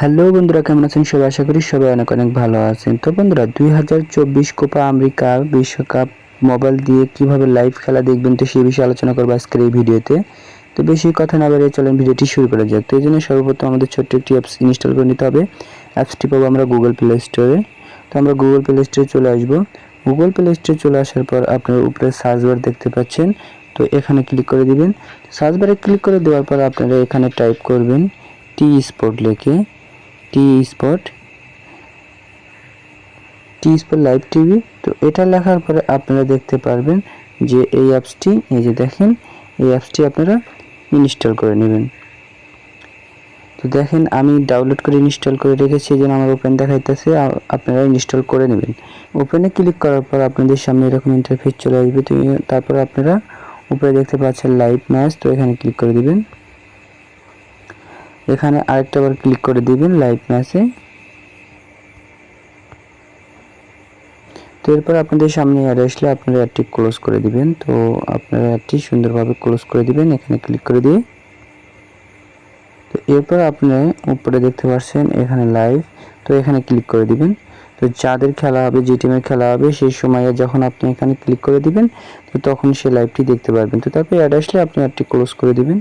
Hello বন্ধুরা, কেমন আছেন? সবাই আশা করি সবাই অনেক অনেক ভালো আছেন। তো বন্ধুরা, দুই হাজার চব্বিশ কোপা আমেরিকা বিশ্বকাপ মোবাইল দিয়ে কীভাবে লাইভ খেলা দেখবেন তো সেই বিষয়ে আলোচনা করব আজকের এই ভিডিওতে। তো বেশি কথা না বেরিয়ে চলেন, ভিডিওটি শুরু করা যাক। তো এই জন্য সর্বপ্রথম আমাদের ছোট্ট একটি অ্যাপস ইনস্টল করে নিতে হবে। অ্যাপসটি পাবো আমরা গুগল প্লে স্টোরে তো আমরা গুগল প্লে স্টোরে চলে আসব। গুগল প্লে স্টোরে চলে আসার পর আপনার উপরে সার্চ বার দেখতে পাচ্ছেন। তো এখানে ক্লিক করে দিবেন। সার্চ বারে ক্লিক করে দেওয়ার পর আপনারা এখানে টাইপ করবেন টি স্পোর্ট লিখে। T spot T spot live TV. তো এটা লেখার পরে আপনারা দেখতে পারবেন যে এই অ্যাপসটি, এই যে দেখেন, এই অ্যাপসটি আপনারা ইনস্টল করে নেবেন। তো দেখেন, আমি ডাউনলোড করে ইনস্টল করে রেখেছি জন্য আমার ওপেন দেখাইতেছে আপনারা ইনস্টল করে নেবেন। ওপেনে ক্লিক করার পর আপনাদের সামনে এরকম ইন্টারফেস চলে আসবে, তো তারপর আপনারা উপরে দেখতে পাচ্ছেন লাইভ ম্যাচ তো এখানে ক্লিক করে দিবেন। এখানে আরেকটা বার ক্লিক করে দিবেন লাইভ ম্যাচে তো এরপর আপনাদের সামনে অ্যাড আসলে আপনারা অ্যাডটি ক্লোজ করে দিবেন। তো আপনারা অ্যাডটি সুন্দরভাবে ক্লোজ করে দিবেন, এখানে ক্লিক করে দিয়ে। তো এরপর আপনি উপরে দেখতে পাচ্ছেন এখানে লাইভ তো এখানে ক্লিক করে দিবেন। তো যাদের খেলা হবে, যে টিমের খেলা হবে, সেই সময়ে যখন আপনি এখানে ক্লিক করে দিবেন, তো তখন সেই লাইভটি দেখতে পারবেন। তো তারপরে অ্যাড আসলে আপনি অ্যাডটি ক্লোজ করে দিবেন।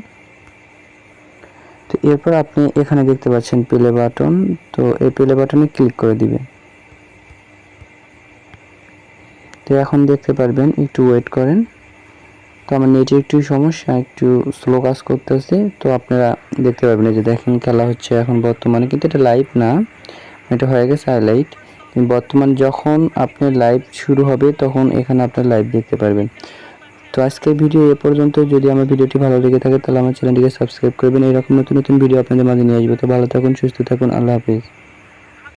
এরপর আপনি এখানে দেখতে পাচ্ছেন প্লে বাটন তো এই প্লে বাটনে ক্লিক করে দিবেন। তো এখন দেখতে পারবেন, একটু ওয়েট করেন। তো আমার নেটে একটু সমস্যা, একটু স্লো কাজ করতেছে, তো আপনারা দেখতে পারবেন যে দেখেন খেলা হচ্ছে এখন বর্তমানে, কিন্তু এটা লাইভ না। এটা হয়ে গেছে হাইলাইট বর্তমান যখন আপনার লাইভ শুরু হবে, তখন এখানে আপনার লাইভ দেখতে পারবেন। তো আজকের ভিডিও এ পর্যন্ত। যদি আমার ভিডিওটি ভালো লেগে থাকে, তাহলে আমার চ্যানেলটিকে সাবস্ক্রাইব করবেন। এরকম নতুন নতুন ভিডিও আপনাদের মাঝে নিয়ে আসব। তো ভালো থাকুন, সুস্থ থাকুন, আল্লাহ হাফিজ।